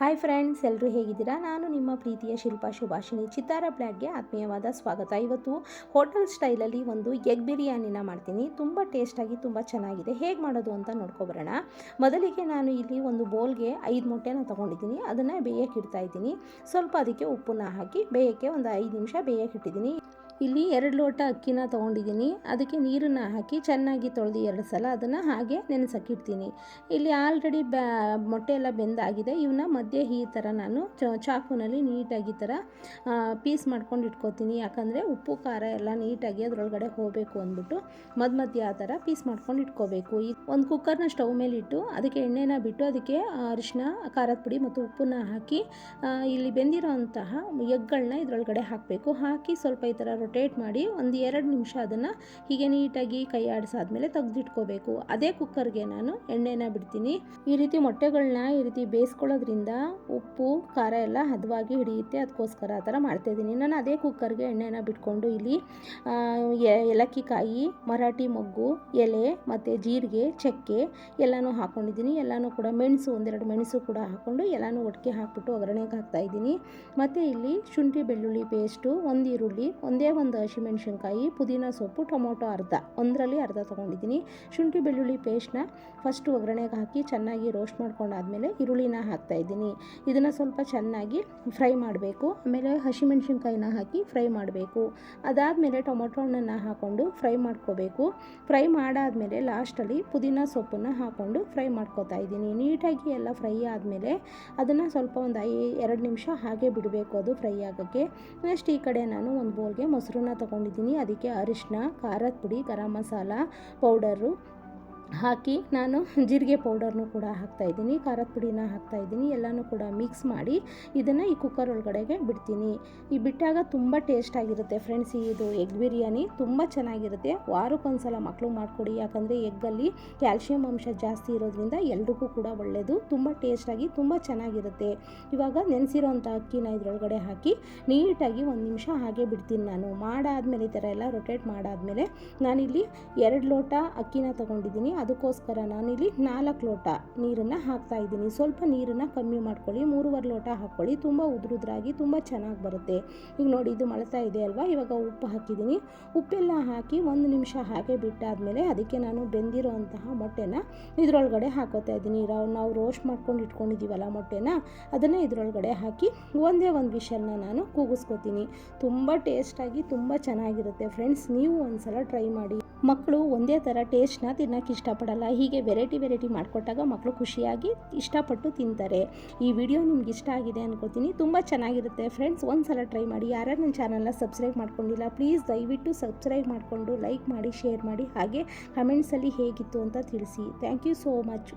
Hi friends ಎಲ್ಲರೂ ಹೇಗಿದ್ದೀರಾ? ನಾನು ನಿಮ್ಮ ಪ್ರೀತಿಯ ಶಿಲ್ಪಾ ಶುಭಾಷಿಣಿ ಚಿತ್ತಾರ ಬ್ಲ್ಯಾಕ್ಗೆ ಆತ್ಮೀಯವಾದ ಸ್ವಾಗತ. ಇವತ್ತು ಹೋಟೆಲ್ ಸ್ಟೈಲಲ್ಲಿ ಒಂದು ಎಗ್ ಬಿರಿಯಾನಿನ ಮಾಡ್ತೀನಿ. ತುಂಬ ಟೇಸ್ಟಾಗಿ, ತುಂಬ ಚೆನ್ನಾಗಿದೆ. ಹೇಗೆ ಮಾಡೋದು ಅಂತ ನೋಡ್ಕೊಬರೋಣ. ಮೊದಲಿಗೆ ನಾನು ಇಲ್ಲಿ ಒಂದು ಬೋಲ್ಗೆ ಐದು ಮೊಟ್ಟೆನ ತೊಗೊಂಡಿದ್ದೀನಿ. ಅದನ್ನು ಬೇಯಕ್ಕೆ ಇಡ್ತಾ ಇದ್ದೀನಿ. ಸ್ವಲ್ಪ ಅದಕ್ಕೆ ಉಪ್ಪನ್ನ ಹಾಕಿ, ಬೇಯಕ್ಕೆ ಒಂದು ಐದು ನಿಮಿಷ ಬೇಯಕ್ಕೆ ಇಟ್ಟಿದ್ದೀನಿ. ಇಲ್ಲಿ ಎರಡು ಲೋಟ ಅಕ್ಕಿನ ತೊಗೊಂಡಿದ್ದೀನಿ. ಅದಕ್ಕೆ ನೀರನ್ನು ಹಾಕಿ ಚೆನ್ನಾಗಿ ತೊಳೆದು ಎರಡು ಸಲ ಅದನ್ನು ಹಾಗೆ ನೆನೆಸಕ್ಕಿಡ್ತೀನಿ. ಇಲ್ಲಿ ಆಲ್ರೆಡಿ ಬ್ಯಾ, ಮೊಟ್ಟೆ ಎಲ್ಲ ಬೆಂದಾಗಿದೆ. ಇವನ್ನ ಮಧ್ಯೆ ಈ ಥರ ನಾನು ಚಾಕುನಲ್ಲಿ ನೀಟಾಗಿ ಥರ ಪೀಸ್ ಮಾಡ್ಕೊಂಡು ಇಟ್ಕೋತೀನಿ. ಯಾಕಂದರೆ ಉಪ್ಪು, ಖಾರ ಎಲ್ಲ ನೀಟಾಗಿ ಅದರೊಳಗಡೆ ಹೋಗಬೇಕು ಅಂದ್ಬಿಟ್ಟು ಮಧ್ಯ ಮಧ್ಯೆ ಆ ಥರ ಪೀಸ್ ಮಾಡ್ಕೊಂಡು ಇಟ್ಕೋಬೇಕು. ಈ ಒಂದು ಕುಕ್ಕರ್ನ ಸ್ಟವ್ ಮೇಲೆ ಇಟ್ಟು ಅದಕ್ಕೆ ಎಣ್ಣೆನ ಬಿಟ್ಟು ಅದಕ್ಕೆ ಅರಿಶಿನ ಖಾರದ ಪುಡಿ ಮತ್ತು ಉಪ್ಪನ್ನ ಹಾಕಿ ಇಲ್ಲಿ ಬೆಂದಿರೋ ಅಂತಹ ಎಗ್ಗಳನ್ನ ಇದರೊಳಗಡೆ ಹಾಕಬೇಕು. ಹಾಕಿ ಸ್ವಲ್ಪ ಈ ಥರ ರೊಟೇಟ್ ಮಾಡಿ ಒಂದು ಎರಡು ನಿಮಿಷ ಅದನ್ನು ಹೀಗೆ ನೀಟಾಗಿ ಕೈ ಆಡಿಸಾದ್ಮೇಲೆ ತೆಗೆದಿಟ್ಕೋಬೇಕು. ಅದೇ ಕುಕ್ಕರ್ಗೆ ನಾನು ಎಣ್ಣೆನ ಬಿಡ್ತೀನಿ. ಈ ರೀತಿ ಮೊಟ್ಟೆಗಳನ್ನ ಈ ರೀತಿ ಬೇಯಿಸ್ಕೊಳ್ಳೋದ್ರಿಂದ ಉಪ್ಪು, ಖಾರ ಎಲ್ಲ ಹದವಾಗಿ ಹಿಡಿಯುತ್ತೆ. ಅದಕ್ಕೋಸ್ಕರ ಆ ಥರ ಮಾಡ್ತಾಯಿದ್ದೀನಿ ನಾನು ಅದೇ ಕುಕ್ಕರ್ಗೆ ಎಣ್ಣೆನ ಬಿಟ್ಕೊಂಡು ಇಲ್ಲಿ ಏಲಕ್ಕಿ ಕಾಯಿ ಮರಾಠಿ ಮೊಗ್ಗು, ಎಲೆ ಮತ್ತು ಜೀರಿಗೆ, ಚಕ್ಕೆ ಎಲ್ಲನೂ ಹಾಕ್ಕೊಂಡಿದ್ದೀನಿ ಎಲ್ಲನೂ ಕೂಡ ಮೆಣಸು, ಒಂದೆರಡು ಮೆಣಸು ಕೂಡ ಹಾಕ್ಕೊಂಡು ಎಲ್ಲನೂ ಒಟ್ಟಿಗೆ ಹಾಕ್ಬಿಟ್ಟು ಒಗ್ಗರಣೆಗೆ ಹಾಕ್ತಾಯಿದ್ದೀನಿ ಮತ್ತು ಇಲ್ಲಿ ಶುಂಠಿ ಬೆಳ್ಳುಳ್ಳಿ ಪೇಸ್ಟು ಒಂದು ಈರುಳ್ಳಿ, ಒಂದೇ ಒಂದು ಹಸಿಮೆಣ್ಸಿನ್ಕಾಯಿ ಪುದೀನ ಸೊಪ್ಪು, ಟೊಮೊಟೊ ಅರ್ಧ. ಒಂದರಲ್ಲಿ ಅರ್ಧ ತೊಗೊಂಡಿದ್ದೀನಿ. ಶುಂಠಿ ಬೆಳ್ಳುಳ್ಳಿ ಪೇಸ್ಟ್ನ ಫಸ್ಟ್ ಒಗ್ಗರಣೆಗೆ ಹಾಕಿ ಚೆನ್ನಾಗಿ ರೋಸ್ಟ್ ಮಾಡ್ಕೊಂಡಾದ್ಮೇಲೆ ಈರುಳ್ಳಿನ ಹಾಕ್ತಾ ಇದ್ದೀನಿ. ಇದನ್ನು ಸ್ವಲ್ಪ ಚೆನ್ನಾಗಿ ಫ್ರೈ ಮಾಡಬೇಕು. ಆಮೇಲೆ ಹಸಿಮೆಣ್ಸಿನ್ಕಾಯಿನ ಹಾಕಿ ಫ್ರೈ ಮಾಡಬೇಕು. ಅದಾದಮೇಲೆ ಟೊಮೊಟೊ ಹಣ್ಣನ್ನು ಹಾಕ್ಕೊಂಡು ಫ್ರೈ ಮಾಡ್ಕೋಬೇಕು. ಫ್ರೈ ಮಾಡಾದಮೇಲೆ ಲಾಸ್ಟಲ್ಲಿ ಪುದೀನ ಸೊಪ್ಪನ್ನು ಹಾಕ್ಕೊಂಡು ಫ್ರೈ ಮಾಡ್ಕೋತಾ ಇದ್ದೀನಿ. ನೀಟಾಗಿ ಎಲ್ಲ ಫ್ರೈ ಆದಮೇಲೆ ಅದನ್ನು ಸ್ವಲ್ಪ ಒಂದು ಐ, ಎರಡು ನಿಮಿಷ ಹಾಗೆ ಬಿಡಬೇಕು ಅದು ಫ್ರೈ ಆಗೋಕ್ಕೆ. ನೆಕ್ಸ್ಟ್ ಈ ಕಡೆ ನಾನು ಒಂದು ಬೌಲ್ಗೆ ಮೊಸರನ್ನ ತೊಗೊಂಡಿದ್ದೀನಿ. ಅದಕ್ಕೆ ಅರಿಶಿನ ಖಾರದ ಪುಡಿ ಗರಂ ಮಸಾಲ ಪೌಡರು ಹಾಕಿ ನಾನು ಜೀರಿಗೆ ಪೌಡರ್ನು ಕೂಡ ಹಾಕ್ತಾಯಿದ್ದೀನಿ ಖಾರದ ಪುಡಿನ ಹಾಕ್ತಾಯಿದ್ದೀನಿ ಎಲ್ಲನೂ ಕೂಡ ಮಿಕ್ಸ್ ಮಾಡಿ ಇದನ್ನು ಈ ಕುಕ್ಕರ್ ಒಳಗಡೆಗೆ ಬಿಡ್ತೀನಿ. ಈ ಬಿಟ್ಟಾಗ ತುಂಬ ಟೇಸ್ಟ್ ಆಗಿರುತ್ತೆ ಫ್ರೆಂಡ್ಸ್ ಇದು ಎಗ್ ಬಿರಿಯಾನಿ ತುಂಬ ಚೆನ್ನಾಗಿರುತ್ತೆ. ವಾರಕ್ಕೊಂದ್ಸಲ ಮಕ್ಕಳು ಮಾಡಿಕೊಡಿ, ಯಾಕಂದರೆ ಎಗ್ಗಲ್ಲಿ ಕ್ಯಾಲ್ಶಿಯಂ ಅಂಶ ಜಾಸ್ತಿ ಇರೋದ್ರಿಂದ ಎಲ್ರಿಗೂ ಕೂಡ ಒಳ್ಳೆಯದು ತುಂಬ ಟೇಸ್ಟಾಗಿ ತುಂಬ ಚೆನ್ನಾಗಿರುತ್ತೆ. ಇವಾಗ ನೆನೆಸಿರೋಂಥ ಅಕ್ಕಿನ ಇದರೊಳಗಡೆ ಹಾಕಿ ನೀಟಾಗಿ ಒಂದು ನಿಮಿಷ ಹಾಗೆ ಬಿಡ್ತೀನಿ ನಾನು. ಮಾಡಾದ್ಮೇಲೆ ಈ ಥರ ಎಲ್ಲ ರೊಟೇಟ್ ಮಾಡಾದ್ಮೇಲೆ ನಾನಿಲ್ಲಿ ಎರಡು ಲೋಟ ಅಕ್ಕಿನ ತೊಗೊಂಡಿದ್ದೀನಿ. ಅದಕ್ಕೋಸ್ಕರ ನಾನಿಲ್ಲಿ ನಾಲ್ಕು ಲೋಟ ನೀರನ್ನು ಹಾಕ್ತಾ ಇದ್ದೀನಿ. ಸ್ವಲ್ಪ ನೀರನ್ನು ಕಮ್ಮಿ ಮಾಡ್ಕೊಳ್ಳಿ. ಮೂರುವರೆ ಲೋಟ ಹಾಕ್ಕೊಳ್ಳಿ. ತುಂಬ ಉದುರುದ್ರಾಗಿ ತುಂಬ ಚೆನ್ನಾಗಿ ಬರುತ್ತೆ. ಈಗ ನೋಡಿ, ಇದು ಮಳತಾ ಇದೆ ಅಲ್ವಾ? ಇವಾಗ ಉಪ್ಪು ಹಾಕಿದ್ದೀನಿ. ಉಪ್ಪೆಲ್ಲ ಹಾಕಿ ಒಂದು ನಿಮಿಷ ಹಾಗೆ ಬಿಟ್ಟಾದಮೇಲೆ ಅದಕ್ಕೆ ನಾನು ಬೆಂದಿರೋ ಅಂತಹ ಮೊಟ್ಟೆನ ಇದರೊಳಗಡೆ ಹಾಕೋತಾ ಇದ್ದೀನಿ. ನಾವು ರೋಸ್ಟ್ ಮಾಡ್ಕೊಂಡು ಇಟ್ಕೊಂಡಿದ್ದೀವಲ್ಲ ಮೊಟ್ಟೆನ, ಅದನ್ನು ಇದರೊಳಗಡೆ ಹಾಕಿ ಒಂದೇ ಒಂದು ವಿಷಲ್ನ ನಾನು ಕೂಗಿಸ್ಕೊತೀನಿ. ತುಂಬ ಟೇಸ್ಟಾಗಿ ತುಂಬ ಚೆನ್ನಾಗಿರುತ್ತೆ. ಫ್ರೆಂಡ್ಸ್, ನೀವು ಒಂದು ಸಲ ಟ್ರೈ ಮಾಡಿ. ಮಕ್ಕಳು ಒಂದೇ ಥರ ಟೇಸ್ಟ್ನ ತಿನ್ನೋಕ್ಕೆ ಇಷ್ಟಪಡಲ್ಲ. ಹೀಗೆ ವೆರೈಟಿ ವೆರೈಟಿ ಮಾಡಿಕೊಟ್ಟಾಗ ಮಕ್ಕಳು ಖುಷಿಯಾಗಿ ಇಷ್ಟಪಟ್ಟು ತಿಂತಾರೆ. ಈ ವಿಡಿಯೋ ನಿಮ್ಗೆ ಇಷ್ಟ ಆಗಿದೆ ಅನ್ಕೋತೀನಿ. ತುಂಬ ಚೆನ್ನಾಗಿರುತ್ತೆ ಫ್ರೆಂಡ್ಸ್ ಒಂದ್ಸಲ ಟ್ರೈ ಮಾಡಿ. ಯಾರ್ಯಾರು ನನ್ನ ಚಾನಲ್ನ ಸಬ್ಸ್ಕ್ರೈಬ್ ಮಾಡ್ಕೊಂಡಿಲ್ಲ ಪ್ಲೀಸ್ ದಯವಿಟ್ಟು ಸಬ್ಸ್ಕ್ರೈಬ್ ಮಾಡಿಕೊಂಡು ಲೈಕ್ ಮಾಡಿ ಶೇರ್ ಮಾಡಿ. ಹಾಗೆ ಕಮೆಂಟ್ಸಲ್ಲಿ ಹೇಗಿತ್ತು ಅಂತ ತಿಳಿಸಿ. Thank you so much